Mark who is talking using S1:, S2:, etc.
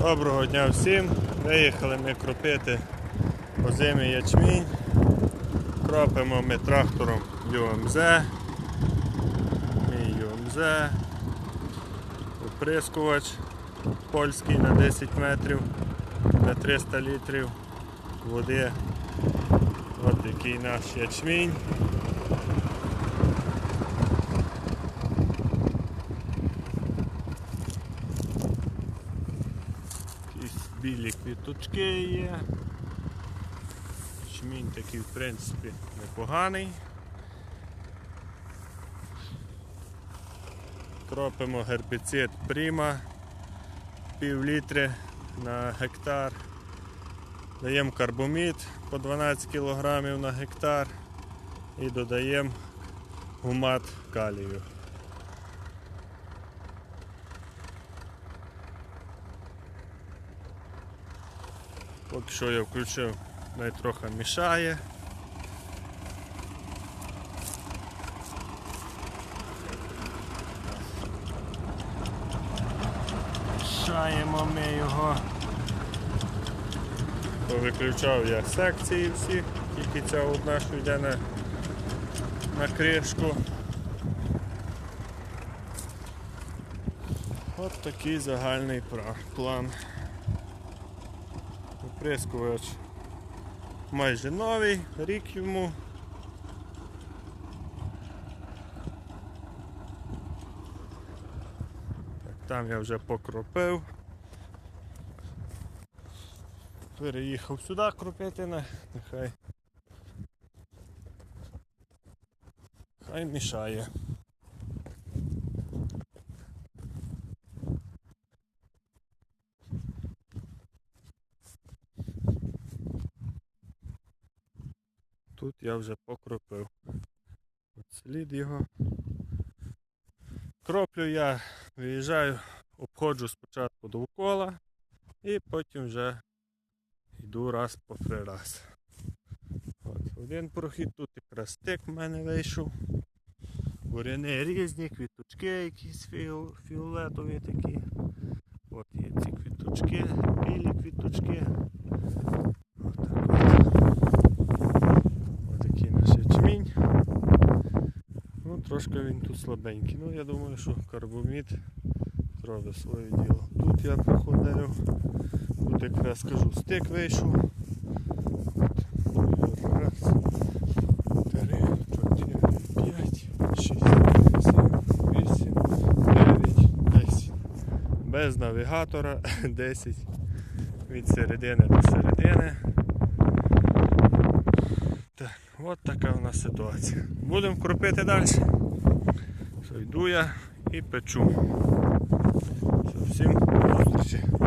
S1: Доброго дня всім. Виїхали ми кропити озимий ячмінь. Кропимо ми трактором ЮМЗ. Мій ЮМЗ. Оприскувач польський на 10 метрів, на 300 літрів води. Ось який наш ячмінь. Якісь білі квіточки є. Чмінь такий, в принципі, непоганий. Кропимо гербіцид Пріма пів літри на гектар. Даємо карбомід по 12 кг на гектар і додаємо гумат калію. Поки що я включив, навіть трохи мішає. Мішаємо ми його. Повиключав я секції всі, тільки ця одна, що йде на, на кришку. От такий загальний план. Оприскувач майже новий, рік йому. Так, там я вже покропив. Переїхав сюди кропити, нехай. Хай мішає. Тут я вже покропив. От слід його. Кроплю я, виїжджаю, обходжу спочатку довкола і потім вже йду раз по три раз. От, один прохід, тут якраз стик в мене вийшов. Буряни різні, квіточки якісь фіол, фіолетові такі. От є ці квіточки, білі квіточки. Отак от. Отакий наш ячмінь. Ну, трошки він тут слабенький. Ну, я думаю, що карбомід зробить своє діло. Тут я проходив, тут якраз кажу, стик вийшов. Раз, три, чотири, п'ять, шість, сім, вісім, дев'ять, десять. Без навігатора 10 від середини до середини. От така у нас ситуація. Будемо кропити далі. Все, я і печу. Все, всім.